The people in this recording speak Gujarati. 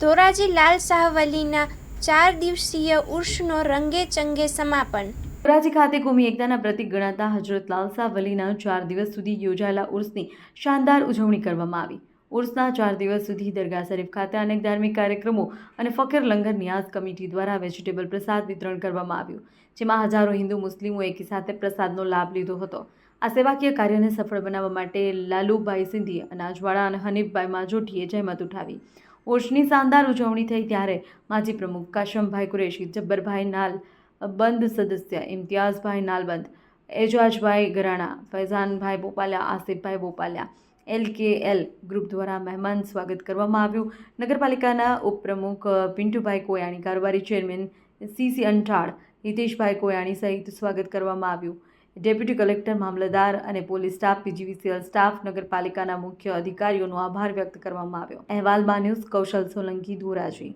ધોરાજી લાલ સાહવલીના ચાર દિવસીય ઉર્ષનો રંગે ચંગે સમાપન. ધોરાજી ખાતે કોમી એકતાના પ્રતિક ગણાતા હજરત લાલસા વલીના ચાર દિવસ સુધી યોજાયેલા ઉર્સની શાનદાર ઉજવણી કરવામાં આવી. ઉર્સના ચાર દિવસ સુધી દરગાહ શરીફ ખાતે અનેક ધાર્મિક કાર્યક્રમો અને ફકીર લંગર નિયાઝ કમિટી દ્વારા વેજીટેબલ પ્રસાદ વિતરણ કરવામાં આવ્યું, જેમાં હજારો હિન્દુ મુસ્લિમો એકી સાથે પ્રસાદનો લાભ લીધો હતો. આ સેવાકીય કાર્યને સફળ બનાવવા માટે લાલુભાઈ સિંધી અનાજવાળા અને હનીફભાઈ માજોઠીએ જહેમત ઉઠાવી. ઉર્ષની શાનદાર ઉજવણી થઈ ત્યારે માજી પ્રમુખ કાશમભાઈ કુરેશી, જબ્બરભાઈ નાલ, બંધ સદસ્ય Imtiyazbhai Nalband Ejazbhai Garana, Faizanbhai Bopaliya, Asifbhai Bopaliya, L K L group દ્વારા મહેમાન સ્વાગત કરવામાં આવ્યું. નગરપાલિકાના ઉપપ્રમુખ પિન્ટુભાઈ કોયાણી, કારોબારી ચેરમેન સીસી અંઠાળ હિતેશભાઈ કોયાણી સહિત સ્વાગત કરવામાં આવ્યું. ડેપ્યુટી કલેક્ટર, મામલતદાર અને પોલીસ સ્ટાફ, પીજીવીસીએલ સ્ટાફ, નગરપાલિકાના મુખ્ય અધિકારીઓનો આભાર વ્યક્ત કરવામાં આવ્યો. અહેવાલમાં ન્યૂઝ કૌશલ સોલંકી, ધોરાજી.